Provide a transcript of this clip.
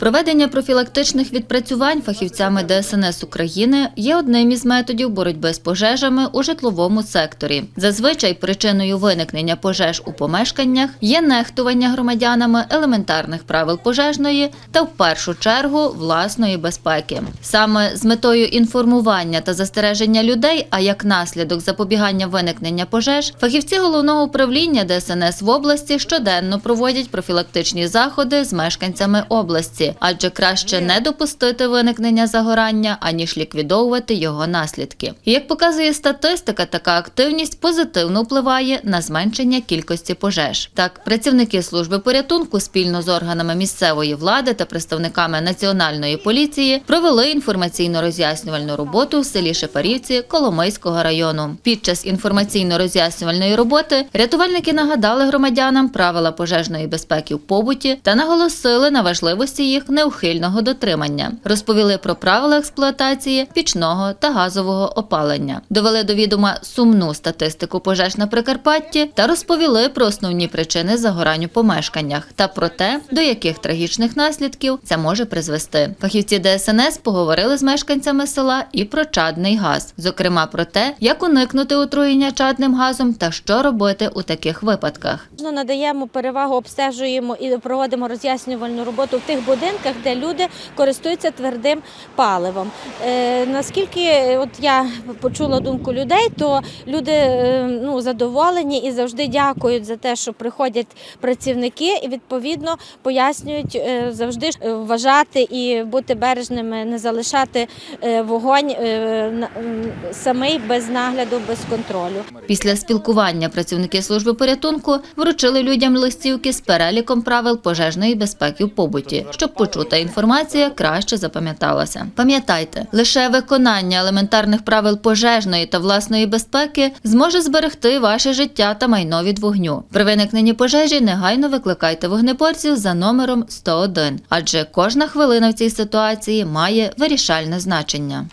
Проведення профілактичних відпрацювань фахівцями ДСНС України є одним із методів боротьби з пожежами у житловому секторі. Зазвичай причиною виникнення пожеж у помешканнях є нехтування громадянами елементарних правил пожежної та в першу чергу власної безпеки. Саме з метою інформування та застереження людей, а як наслідок запобігання виникнення пожеж, фахівці головного управління ДСНС в області щоденно проводять профілактичні заходи з мешканцями області, адже краще не допустити виникнення загорання, аніж ліквідовувати його наслідки. Як показує статистика, така активність позитивно впливає на зменшення кількості пожеж. Так, працівники служби порятунку спільно з органами місцевої влади та представниками національної поліції провели інформаційно-роз'яснювальну роботу в селі Шепарівці Коломийського району. Під час інформаційно-роз'яснювальної роботи рятувальники нагадали громадянам правила пожежної безпеки в побуті та наголосили на важливості їх неухильного дотримання. Розповіли про правила експлуатації пічного та газового опалення, довели до відома сумну статистику пожеж на Прикарпатті та розповіли про основні причини загорань у помешканнях та про те, до яких трагічних наслідків це може призвести. Фахівці ДСНС поговорили з мешканцями села і про чадний газ, зокрема про те, як уникнути отруєння чадним газом та що робити у таких випадках. Ну, надаємо перевагу, обстежуємо і проводимо роз'яснювальну роботу в тих будинках, де люди користуються твердим паливом. Е, наскільки е, от я почула думку людей, то люди е, ну, задоволені і завжди дякують за те, що приходять працівники і відповідно пояснюють завжди вважати і бути бережними, не залишати вогонь на- самий без нагляду, без контролю. Після спілкування працівники служби порятунку вручили людям листівки з переліком правил пожежної безпеки в побуті, щоб почута інформація краще запам'яталася. Пам'ятайте, лише виконання елементарних правил пожежної та власної безпеки зможе зберегти ваше життя та майно від вогню. При виникненні пожежі негайно викликайте вогнеборців за номером 101, адже кожна хвилина в цій ситуації має вирішальне значення.